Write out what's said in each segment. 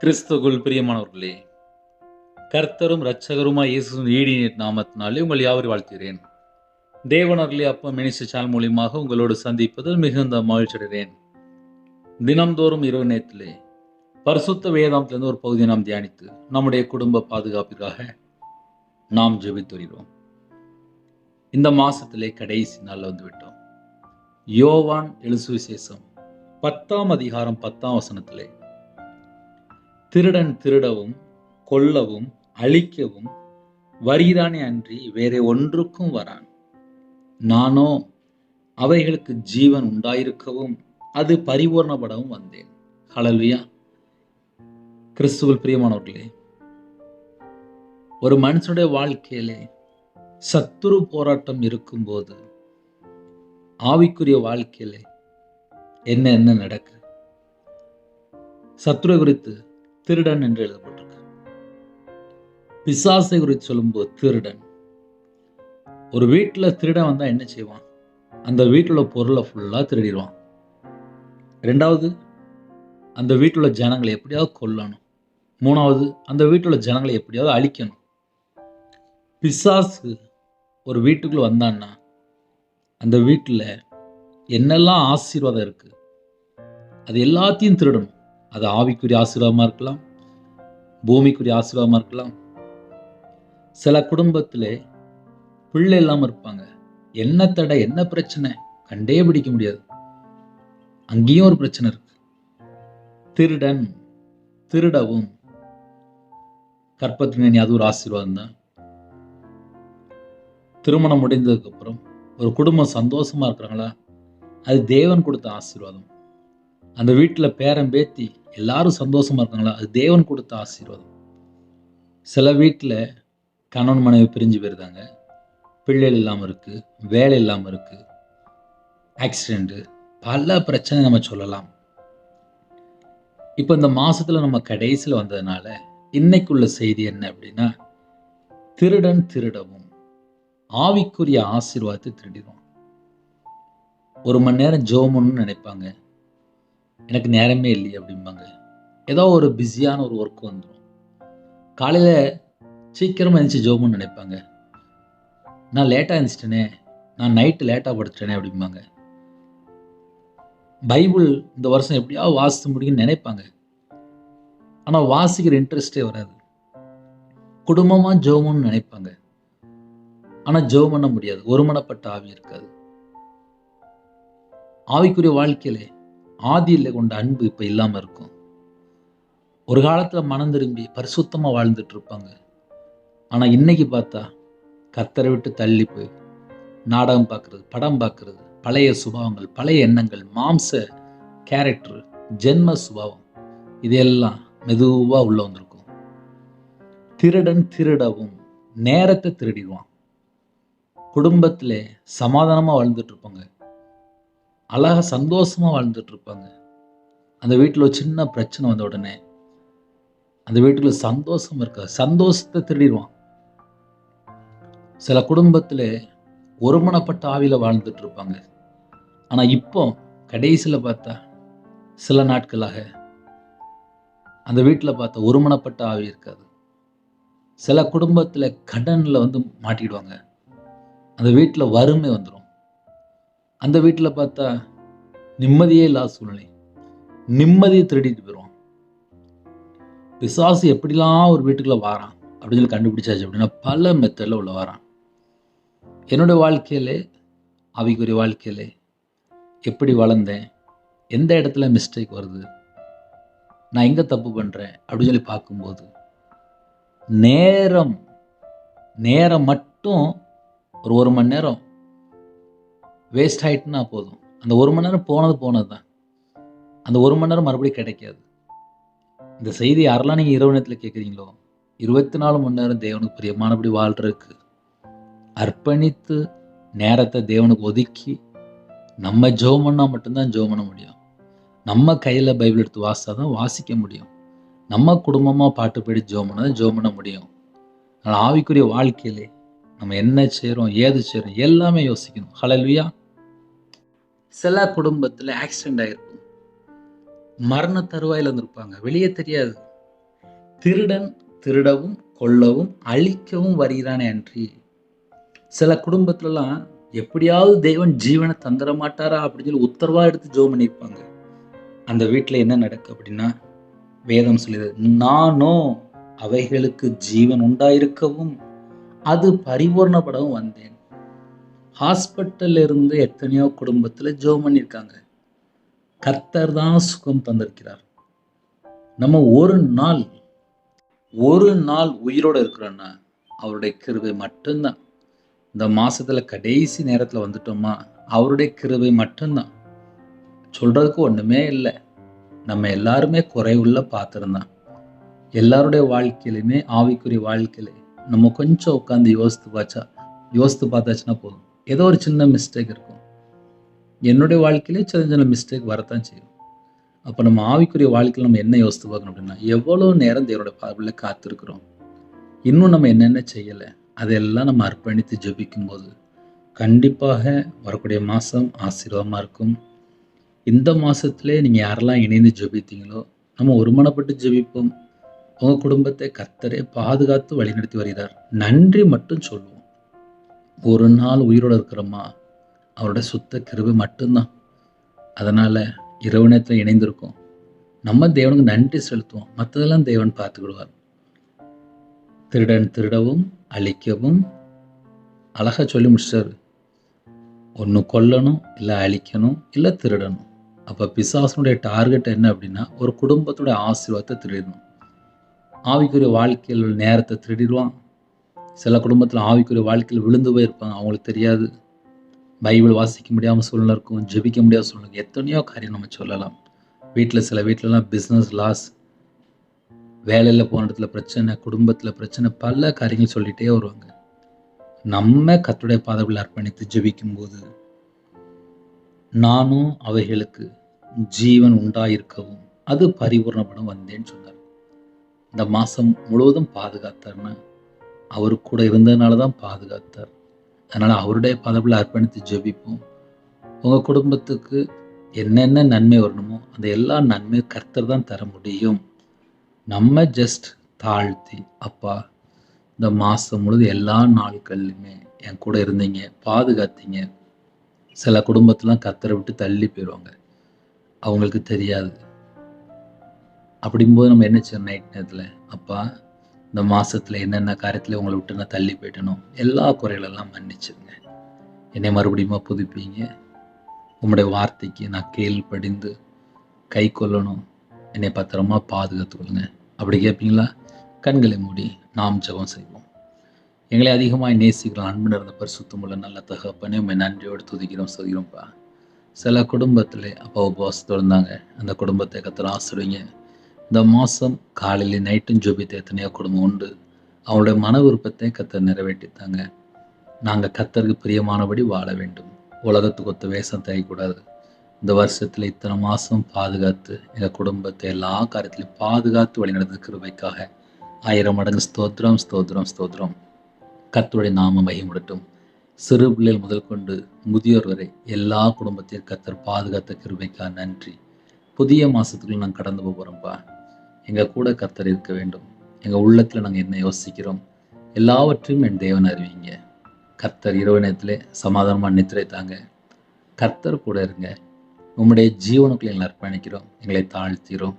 கிறிஸ்துகுள் பிரியமானவர்களே கர்த்தரும் இரட்சகருமாய் இயேசுவின் ஈடினேட் நாமத்தினாலே உங்கள் யாவரை வாழ்த்துகிறேன். தேவனர்களே அப்பா மினிஸ்டர் சேனல் மூலியமாக உங்களோடு சந்திப்பதில் மிகுந்த மகிழ்ச்சி அடைகிறேன். தினம்தோறும் இரவு நேரத்திலே பரிசுத்த வேதாந்திலிருந்து ஒரு பகுதியை நாம் தியானித்து நம்முடைய குடும்ப பாதுகாப்பிற்காக நாம் ஜெபித்து வருகிறோம் இந்த மாசத்திலே கடைசி நாளில் வந்துவிட்டோம். யோவான் யோவான் எழுசுவிசேஷம் பத்தாம் அதிகாரம் பத்தாம் வசனத்திலே திருடன் திருடவும் கொல்லவும் அழிக்கவும் வருகிறானே அன்றி வேறே ஒன்றுக்கும் வரான். நானோ அவைகளுக்கு ஜீவன் உண்டாயிருக்கவும் அது பரிபூர்ணப்படவும் வந்தேன். ஹலல்வியா கிறிஸ்துவல் பிரியமானவர்களே ஒரு மனுஷனுடைய வாழ்க்கையிலே சத்துரு போராட்டம் இருக்கும்போது ஆவிக்குரிய வாழ்க்கையிலே என்ன என்ன நடக்கு? சத்துரு குறித்து திருடன் என்று எழுதப்பட்டிருக்கு. பிசாசை குறித்து சொல்லும்போது திருடன். ஒரு வீட்டில் திருடன் வந்தால் என்ன செய்வான்? அந்த வீட்டில் உள்ள பொருளை ஃபுல்லாக திருடிடுவான். ரெண்டாவது அந்த வீட்டில் உள்ள ஜனங்களை எப்படியாவது கொல்லணும். மூணாவது அந்த வீட்டில் உள்ள ஜனங்களை எப்படியாவது அழிக்கணும். பிசாசு ஒரு வீட்டுக்குள்ளே வந்தான்னா அந்த வீட்டில் என்னெல்லாம் ஆசீர்வாதம் இருக்குது அது எல்லாத்தையும் திருடணும். அது ஆவிக்குரிய ஆசீர்வாதமாக இருக்கலாம் பூமிக்குரிய ஆசீர்வாதமாக இருக்கலாம். சில குடும்பத்தில் பிள்ளை இல்லாமல் இருப்பாங்க. என்ன தடை என்ன பிரச்சனை? கண்டே பிடிக்க முடியாது. அங்கேயும் ஒரு பிரச்சனை இருக்கு. திருடன் திருடவும். கற்பத்தினி அது ஒரு ஆசீர்வாதம் தான். திருமணம் முடிந்ததுக்கு அப்புறம் ஒரு குடும்பம் சந்தோஷமா இருக்கிறாங்களா? அது தேவன் கொடுத்த ஆசீர்வாதம். அந்த வீட்டில் பேரன் பேத்தி எல்லாரும் சந்தோஷமாக இருக்காங்களா? அது தேவன் கொடுத்த ஆசீர்வாதம். சில வீட்டில் கணவன் மனைவி பிரிஞ்சு போயிருந்தாங்க பிள்ளைகள் இல்லாமல் இருக்குது வேலை இல்லாமல் இருக்குது ஆக்சிடெண்ட்டு பல பிரச்சனை நம்ம சொல்லலாம். இப்போ இந்த மாதத்தில் நம்ம கடைசியில் வந்ததுனால இன்னைக்குள்ள செய்தி என்ன அப்படின்னா திருடன் திருடவும் ஆவிக்குரிய ஆசீர்வாதத்தை திருடிடும் ஒரு மணி நேரம் ஜோமன்னு நினைப்பாங்க. எனக்கு நேரமே இல்லையே அப்படிம்பாங்க. ஏதோ ஒரு பிஸியான ஒரு ஒர்க் வந்துடும் காலையில் சீக்கிரமாக எழுந்துச்சு ஜோமுன்னு நினைப்பாங்க. நான் லேட்டாக எழுந்துச்சிட்டேனே நான் நைட்டு லேட்டாக படுத்துட்டேனே அப்படிம்பாங்க. பைபிள் இந்த வருஷம் எப்படியாவது வாசித்து முடியும்னு நினைப்பாங்க. ஆனால் வாசிக்கிற இன்ட்ரெஸ்டே வராது. குடும்பமாக ஜோமுன்னு நினைப்பாங்க. ஆனால் ஜெபம் பண்ண முடியாது. ஒருமனப்பட்ட ஆவி இருக்காது. ஆவிக்குரிய வாழ்க்கையிலே ஆதியில் கொண்ட அன்பு இப்போ இல்லாமல் இருக்கும். ஒரு காலத்தில் மனம் திரும்பி பரிசுத்தமாக வாழ்ந்துட்டு இருப்பாங்க. ஆனால் இன்னைக்கு பார்த்தா கத்தரை விட்டு தள்ளி போய் நாடகம் பார்க்குறது படம் பார்க்குறது பழைய சுபாவங்கள் பழைய எண்ணங்கள் மாம்ச கேரக்டர் ஜென்ம சுபாவம் இதையெல்லாம் மெதுவாக உள்ளே வந்திருக்கும். திருடன் திருடவும் நேரத்தை திருடிடுவான். குடும்பத்தில் சமாதானமாக வாழ்ந்துட்டு இருப்பாங்க. அழகா சந்தோஷமா வாழ்ந்துட்டு இருப்பாங்க அந்த வீட்டில் ஒரு சின்ன பிரச்சனை வந்த உடனே அந்த வீட்டுக்குள்ள சந்தோஷம் இருக்காது சந்தோஷத்தை திருடிடுவான். சில குடும்பத்தில் ஒருமனப்பட்ட ஆவியில் வாழ்ந்துட்டு இருப்பாங்க ஆனால் இப்போ கடைசியில் பார்த்தா சில நாட்களாக அந்த வீட்டில் பார்த்தா ஒருமனப்பட்ட ஆவி இருக்காது. சில குடும்பத்தில் கடனில் வந்து மாட்டிடுவாங்க. அந்த வீட்டில் வறுமை வந்துடும் அந்த வீட்டில் பார்த்தா நிம்மதியே இல்லாத சூழ்நிலை. நிம்மதியை திருடிட்டு போயிடுவான் பிசாசு எப்படிலாம் ஒரு வீட்டுக்குள்ளே வாரான் அப்படின்னு சொல்லி கண்டுபிடிச்சாச்சு அப்படின்னா பல மெத்தடில் உள்ள வாரான். என்னுடைய வாழ்க்கையிலே அவைக்குரிய வாழ்க்கையில் எப்படி வளர்ந்தேன் எந்த இடத்துல மிஸ்டேக் வருது நான் எங்கே தப்பு பண்ணுறேன் அப்படின்னு சொல்லி பார்க்கும்போது நேரம் நேரம் மட்டும் ஒரு ஒரு மணி நேரம் வேஸ்ட் ஆகிட்டுனா போதும். அந்த ஒரு மணி நேரம் போனது போனது தான் அந்த ஒரு மணி நேரம் மறுபடியும் கிடைக்காது. இந்த செய்தி யாரெல்லாம் நீங்கள் இரவு நேரத்தில் கேட்குறீங்களோ இருபத்தி நாலு மணி நேரம் தேவனுக்கு பிரியமானபடி வாழ்கிறதுக்கு அர்ப்பணித்து நேரத்தை தேவனுக்கு ஒதுக்கி நம்ம ஜோம் பண்ணால் மட்டும்தான் ஜோம் பண்ண முடியும். நம்ம கையில் பைபிள் எடுத்து வாசித்தா தான் வாசிக்க முடியும். நம்ம குடும்பமாக பாட்டு பாடி ஜோம் பண்ணால் தான் ஜோம் பண்ண முடியும். ஆனால் ஆவிக்குரிய வாழ்க்கையிலே நம்ம என்ன செய்கிறோம் ஏது செய்கிறோம் எல்லாமே யோசிக்கணும். ஹலல்வியா சில குடும்பத்தில் ஆக்சிடெண்ட் ஆகிருக்கும் மரண தருவாயில் இருந்திருப்பாங்க வெளியே தெரியாது. திருடன் திருடவும் கொல்லவும் அழிக்கவும் வருகிறானே அன்றி சில குடும்பத்துலலாம் எப்படியாவது தெய்வன் ஜீவனை தந்துட மாட்டாரா அப்படின்னு சொல்லி உத்தரவாக எடுத்து ஜோம் பண்ணியிருப்பாங்க. அந்த வீட்டில் என்ன நடக்கு அப்படின்னா வேதம் சொல்லுது நானோ அவைகளுக்கு ஜீவன் உண்டாயிருக்கவும் அது பரிபூர்ணப்படவும் வந்தேன். ஹாஸ்பிட்டலில் இருந்து எத்தனையோ குடும்பத்தில் ஜோம் பண்ணியிருக்காங்க. கர்த்தர் தான் சுகம் தந்திருக்கிறார். நம்ம ஒரு நாள் ஒரு நாள் உயிரோட இருக்கிறோன்னா அவருடைய கிருபை மட்டும்தான். இந்த மாதத்தில் கடைசி நேரத்தில் வந்துட்டோமா அவருடைய கிருபை மட்டும்தான். சொல்கிறதுக்கு ஒன்றுமே இல்லை. நம்ம எல்லாருமே குறைவுள்ள பார்த்துருந்தான் எல்லாருடைய வாழ்க்கையிலுமே ஆவிக்குரிய வாழ்க்கையில நம்ம கொஞ்சம் உட்காந்து யோசித்து பார்த்தா யோசித்து பார்த்தாச்சுன்னா போதும். ஏதோ ஒரு சின்ன மிஸ்டேக் இருக்கும். என்னுடைய வாழ்க்கையிலே சின்ன சின்ன மிஸ்டேக் வரத்தான் செய்யும். அப்போ நம்ம ஆவிக்குரிய வாழ்க்கையில் நம்ம என்ன யோசித்து பார்க்கணும் அப்படின்னா எவ்வளோ நேரம் தேவனோட பார்வையில் காத்திருக்கிறோம்? இன்னும் நம்ம என்னென்ன செய்யலை? அதெல்லாம் நம்ம அர்ப்பணித்து ஜெபிக்கும்போது கண்டிப்பாக வரக்கூடிய மாதம் ஆசீர்வாதமாக இருக்கும். இந்த மாதத்துலேயே நீங்கள் யாரெல்லாம் இணைந்து ஜெபித்தீங்களோ நம்ம ஒருமனப்பட்டு ஜெபிப்போம். உங்கள் குடும்பத்தை கத்தரே பாதுகாத்து வழிநடத்தி வருகிறார். நன்றி மட்டும் சொல்லுவோம். ஒரு நாள் உயிரோடு இருக்கிறோமா? அவருடைய சுத்த கிருபை மட்டும்தான். அதனால் இரவு நேரத்தில் இணைந்திருக்கோம். நம்ம தேவனுக்கு நன்றி செலுத்துவோம். மற்றதெல்லாம் தேவன் பார்த்துக்கிடுவார். திருடன் திருடவும் அழிக்கவும் அழகாக சொல்லி முடிச்சார். ஒன்று கொல்லணும் இல்லை அழிக்கணும் இல்லை திருடணும். அப்போ பிசாசனுடைய டார்கெட் என்ன அப்படின்னா ஒரு குடும்பத்துடைய ஆசீர்வாதத்தை திருடணும். ஆவிக்குரிய வாழ்க்கையில் நேரத்தை திருடிடுவான். சில குடும்பத்தில் ஆவிக்குரிய வாழ்க்கையில் விழுந்து போயிருப்பாங்க அவங்களுக்கு தெரியாது. பைபிள் வாசிக்க முடியாமல் சூழ்நிலை இருக்கும். ஜெபிக்க முடியாத சூழ்நிலை எத்தனையோ காரியம் நம்ம சொல்லலாம். வீட்டில் சில வீட்டிலலாம் பிஸ்னஸ் லாஸ் வேலையில் போன இடத்துல பிரச்சனை குடும்பத்தில் பிரச்சனை பல காரியங்கள் சொல்லிகிட்டே வருவாங்க. நம்ம கத்துடைய பாதவில் அர்ப்பணித்து ஜெபிக்கும்போது நானும் அவைகளுக்கு ஜீவன் உண்டாயிருக்கவும் அது பரிபூர்ணப்படும் வந்தேன்னு சொன்னார். இந்த மாதம் முழுவதும் பாதுகாத்தார்னா அவர் கூட இருந்ததுனால தான் பாதுகாத்தார். அதனால் அவருடைய பதவியில் அர்ப்பணித்து ஜெபிப்போம். உங்கள் குடும்பத்துக்கு என்னென்ன நன்மை வரணுமோ அந்த எல்லா நன்மையும் கர்த்தர் தான் தர முடியும். நம்ம ஜஸ்ட் தாழ்த்தி அப்பா இந்த மாதம் முழுது எல்லா நாட்கள்லையுமே என் கூட இருந்தீங்க பாதுகாத்தீங்க. சில குடும்பத்தெலாம் கத்தரை விட்டு தள்ளி போயிடுவாங்க அவங்களுக்கு தெரியாது. அப்படிங்கும்போது நம்ம என்ன செய்யணும் நைட் நேரத்தில்? அப்பா இந்த மாதத்தில் என்னென்ன காரியத்தில் உங்களை விட்டு நான் தள்ளி போயிட்டனோ எல்லா குறைகளெல்லாம் மன்னிச்சிருங்க. என்னை மறுபடியுமா புதுப்பீங்க. உங்களுடைய வார்த்தைக்கு நான் கேள்படிந்து கை கொள்ளணும். என்னை பத்திரமா பாதுகாத்துக்கொள்ளுங்க. அப்படி கேட்பீங்களா கண்களை மூடி நாம் ஜெபம் செய்வோம். எங்களை அதிகமாக நேசிக்கிறோம் அன்பு நடந்த பரிசுத்தமுள்ள நல்ல தகப்பனே உண்மை நன்றியோடு துதிக்கிறோம் சொல்கிறோம்ப்பா சில குடும்பத்தில் அப்பா உபவாசத்தோடு இருந்தாங்க. அந்த குடும்பத்தை கத்திர ஆசிரியங்க இந்த மாதம் காலையில் நைட்டும் ஜோபித்த எத்தனையோ குடும்பம் உண்டு. அவங்களுடைய மன விருப்பத்தை கத்தர் நிறைவேற்றித்தாங்க. நாங்கள் கத்தருக்கு பிரியமானபடி வாழ வேண்டும். உலகத்துக்கு ஒத்த வேஷம் தேயக்கூடாது இந்த வருஷத்தில் இத்தனை மாதம் பாதுகாத்து எங்கள் குடும்பத்தை எல்லா காரியத்திலையும் பாதுகாத்து வழிநடந்த கிருபைக்காக ஆயிரம் மடங்கு ஸ்தோத்திரம் ஸ்தோத்திரம் ஸ்தோத்திரம். கத்தருடைய நாம மகிமுடட்டும். சிறு பிள்ளைகள் முதல் கொண்டு முதியோர் வரை எல்லா குடும்பத்தையும் கத்தர் பாதுகாத்த கிருபைக்கா நன்றி. புதிய மாதத்துக்குள்ள நாங்கள் கடந்து போகிறோம்ப்பா எங்கள் கூட கர்த்தர் இருக்க வேண்டும். எங்கள் உள்ளத்தில் நாங்கள் என்ன யோசிக்கிறோம்? எல்லாவற்றையும் என் தேவன் அறிவிங்க. கர்த்தர் இரவு நேரத்தில் சமாதானமாக நித்திரை தாங்க. கர்த்தர் கூட இருங்க. உம்முடைய ஜீவனுக்குள்ள எங்களை அர்ப்பணிக்கிறோம். எங்களை தாழ்த்திக்கிறோம்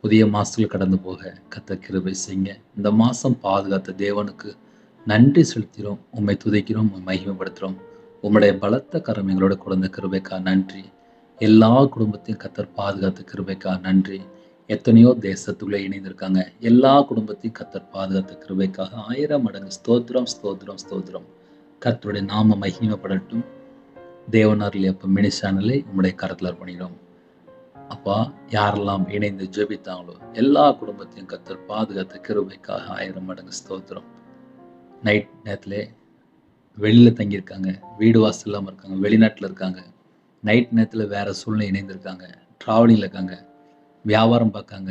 புதிய மாதத்தில் கடந்து போக கர்த்தர் கிருபை செய்யுங்க. இந்த மாதம் பாதுகாத்த தேவனுக்கு நன்றி செலுத்துகிறோம். உம்மை துதைக்கிறோம். உம்மை மகிமைப்படுத்துகிறோம். உம்முடைய பலத்த கரம் எங்களோட குழந்த கிருபைக்கா நன்றி. எல்லா குடும்பத்தையும் கத்தர் பாதுகாத்த கிருபைக்கா நன்றி. எத்தனையோ தேசத்துக்குள்ளே இணைந்திருக்காங்க. எல்லா குடும்பத்தையும் கத்தர் பாதுகாத்த கிருவைக்காக ஆயிரம் மடங்கு ஸ்தோத்திரம் ஸ்தோத்திரம் ஸ்தோத்திரம். கத்தருடைய நாம மகிமப்படட்டும். தேவனாரில் அப்போ மினி சேனலை உங்களுடைய கரத்தில் அர்ப்பணிக்கிறோம். அப்பா யாரெல்லாம் இணைந்து ஜெபித்தாங்களோ எல்லா குடும்பத்தையும் கத்தர் பாதுகாத்த கிருபைக்காக ஆயிரம் மடங்கு ஸ்தோத்திரம். நைட் நேரத்தில் வெளியில் தங்கியிருக்காங்க. வீடு வாசல் இல்லாமல் இருக்காங்க. வெளிநாட்டில் இருக்காங்க. நைட் நேரத்தில் வேறு சூழ்நிலை இணைந்திருக்காங்க. ட்ராவலிங்கில் இருக்காங்க. வியாபாரம் பார்க்காங்க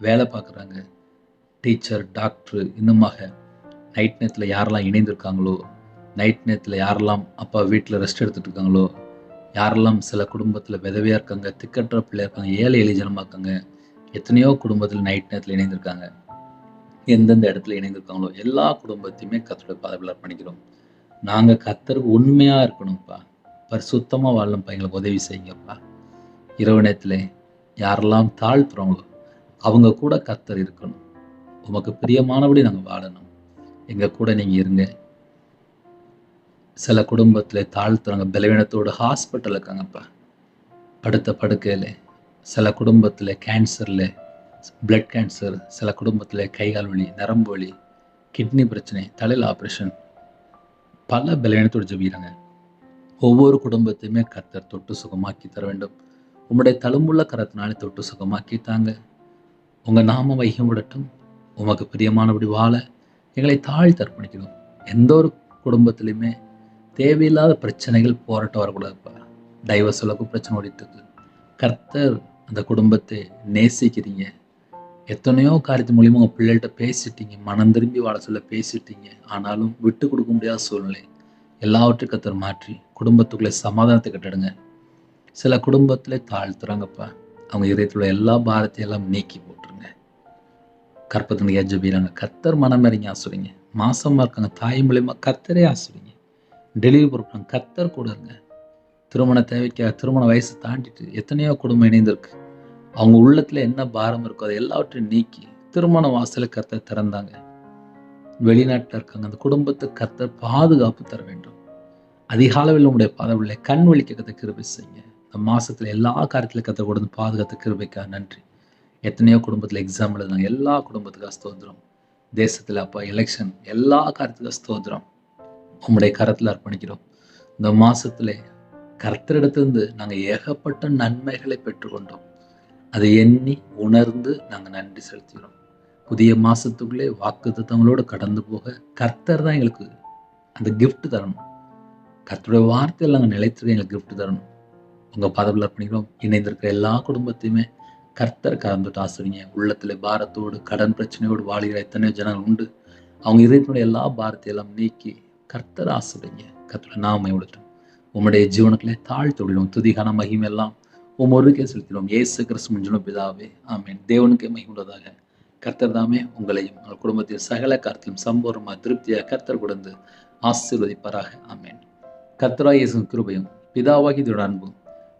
வேலை பார்க்குறாங்க. டீச்சர் டாக்டர் இன்னுமாக நைட் நேரத்தில் யாரெல்லாம் இணைந்திருக்காங்களோ நைட் நேரத்தில் யாரெல்லாம் அப்பா வீட்டில் ரெஸ்ட் எடுத்துகிட்டு இருக்காங்களோ யாரெல்லாம் சில குடும்பத்தில் விதவையாக இருக்காங்க திக்கற்ற பிள்ளையாக இருக்காங்க ஏழை எளிஜனமாக இருக்காங்க எத்தனையோ குடும்பத்தில் நைட் நேரத்தில் இணைந்திருக்காங்க. எந்தெந்த இடத்துல இணைந்திருக்காங்களோ எல்லா குடும்பத்தையுமே கத்தோட பாதையில் அர்ப்பணிக்கிறோம். நாங்கள் கத்தருக்கு உண்மையாக இருக்கணும்ப்பா. பரிசுத்தமாக வாழணும்ப்பா எங்களுக்கு உதவி செய்யுங்கப்பா. இரவு நேரத்தில் யாரெல்லாம் தாழ்த்துறோங்களோ அவங்க கூட கத்தர் இருக்கணும். உமக்கு பிரியமானபடி நாங்கள் வாழணும். எங்கள் கூட நீங்கள் இருங்க. சில குடும்பத்தில் தாழ்த்துறாங்க பலவீனத்தோடு ஹாஸ்பிட்டல் இருக்காங்கப்பா. படுத்த படுக்கையில் சில குடும்பத்தில் கேன்சரில் பிளட் கேன்சர் சில குடும்பத்தில் கைகால் வலி நரம்பு வலி கிட்னி பிரச்சனை தலையில் ஆப்ரேஷன் பல பலவீனத்தோடு ஜபிக்கிறாங்க. ஒவ்வொரு குடும்பத்தையுமே கத்தர் தொட்டு சுகமாக்கி தர வேண்டும். உம்முடைய தழும்புள்ள கரத்தினாலே தொட்டு சுகமாக்கி தாங்க உங்கள் நாம வைகம் விடட்டும் உமக்கு பிரியமானபடி வாழ எங்களை தாழ் தர்ப்பணிக்கணும் எந்த ஒரு குடும்பத்திலையுமே தேவையில்லாத பிரச்சனைகள் போராட்டம் வரக்கூடாதுப்பா. டைவர்ஸ் அளவுக்கு பிரச்சனை ஓடிட்டு இருக்கு கர்த்தர் அந்த குடும்பத்தை நேசிக்கிறீங்க. எத்தனையோ காரியத்து மூலியமாக உங்கள் பிள்ளைகிட்ட பேசிட்டீங்க. மனம் திரும்பி வாழ சொல்ல பேசிட்டீங்க. ஆனாலும் விட்டு கொடுக்க முடியாத சூழ்நிலை. எல்லாவற்றையும் கத்தர் மாற்றி குடும்பத்துக்குள்ளே சமாதானத்தை கட்டிடுங்க. சில குடும்பத்தில் தாழ்த்துறாங்கப்பா அவங்க இதயத்தில் உள்ள எல்லா பாரத்தையும் எல்லாம் நீக்கி போட்டுருங்க. கற்பத்தினுடைய ஜபிறாங்க கத்தர் மனம் இறங்கி ஆசுறீங்க மாசமாக இருக்காங்க தாய் மூலயமா கத்தரே ஆசுறீங்க டெலிவரி பொறுப்பாங்க கத்தர் கூட இருங்க. திருமண தேவைக்காக திருமண வயசு தாண்டிட்டு எத்தனையோ குடும்பம் இணைந்திருக்கு. அவங்க உள்ளத்தில் என்ன பாரம் இருக்கோ அதை எல்லாவற்றையும் நீக்கி திருமண வாசல கத்தர் திறந்தாங்க. வெளிநாட்டில் இருக்காங்க. அந்த குடும்பத்துக்கு கத்தர் பாதுகாப்பு தர வேண்டும். அதிகாலவில் உங்களுடைய பாதவில்லை கண் வலிக்க கத்த கிருபி செய்யுங்க. இந்த மாதத்தில் எல்லா காரியத்தில் கத்த கொடுத்து பாதுகாத்த கிருபைக்கா நன்றி. எத்தனையோ குடும்பத்தில் எக்ஸாம் எழுதுனாங்க எல்லா குடும்பத்துக்காக ஸ்தோத்திரம். தேசத்தில் அப்போ எலெக்ஷன் எல்லா காரியத்துக்கும் ஸ்தோத்திரம். உங்களுடைய கரத்தில் அர்ப்பணிக்கிறோம். இந்த மாதத்தில் கர்த்தரிடத்திலிருந்து நாங்கள் ஏகப்பட்ட நன்மைகளை பெற்றுக்கொண்டோம். அதை எண்ணி உணர்ந்து நாங்கள் நன்றி செலுத்துகிறோம். புதிய மாதத்துக்குள்ளே வாக்கு தத்தங்களோடு கடந்து போக கர்த்தர் தான் எங்களுக்கு அந்த கிஃப்ட் தரணும். கர்த்தருடைய வார்த்தையில் நாங்கள் நிலைத்திருக்க எங்களுக்கு கிஃப்ட் தரணும். உங்கள் பதவியில் அர்ப்பணிக்கிறோம் இணைந்திருக்கிற எல்லா குடும்பத்தையுமே கர்த்தர் கலந்துட்டு ஆசிரிங்க. உள்ளத்தில் பாரத்தோடு கடன் பிரச்சனையோடு வாழ்கிற எத்தனையோ ஜனங்கள் உண்டு. அவங்க இதயத்தினுடைய எல்லா பாரத்தையெல்லாம் நீக்கி கர்த்தர் ஆசிரிங்க. கர்த்தரை நாமை விடட்டும் உம்முடைய ஜீவனத்திலே தாழ்த்து விடுவோம் துதிகான மகிமெல்லாம் உம் ஒருக்கே செலுத்தினோம் ஏசு கிறிஸ்து முஞ்சனும் பிதாவே. ஆமேன். தேவனுக்கே மகிமுள்ளதாக கர்த்தர் தாமே உங்களையும் உங்கள் குடும்பத்தில் சகல காரத்திலும் சம்பூர்ணமாக திருப்தியாக கர்த்தர் கொடுத்து ஆசீர்வதிப்பாராக. ஆமேன். கர்த்தராய் இயேசு கிருபையும் பிதாவாகி இதோட அன்பும்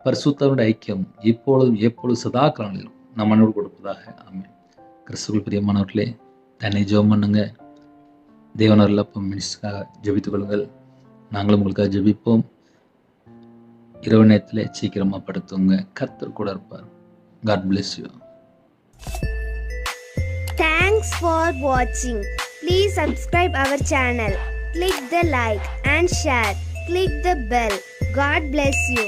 பரிசுத்தவனுடைய ஐக்கியம் இப்பொழுதும் எப்பொழுதும் சதா காலங்களிலும் நம்ம அன்போடு கொடுப்பதாக ஆமென். கிறிஸ்துக்குள் பிரியமானவர்களே தன்னை ஜெபம் பண்ணுங்க. தேவனர் அப்போ மினிஸ்டருக்காக ஜெபித்துக் கொள்ளுங்கள். நாங்களும் உங்களுக்காக ஜெபிப்போம். இரவு நேரத்தில் சீக்கிரமாக படுத்துங்க. கத்தர் கூட இருப்பார். God bless you thanks for வாட்சிங் please subscribe our channel click the like and share click the bell God bless you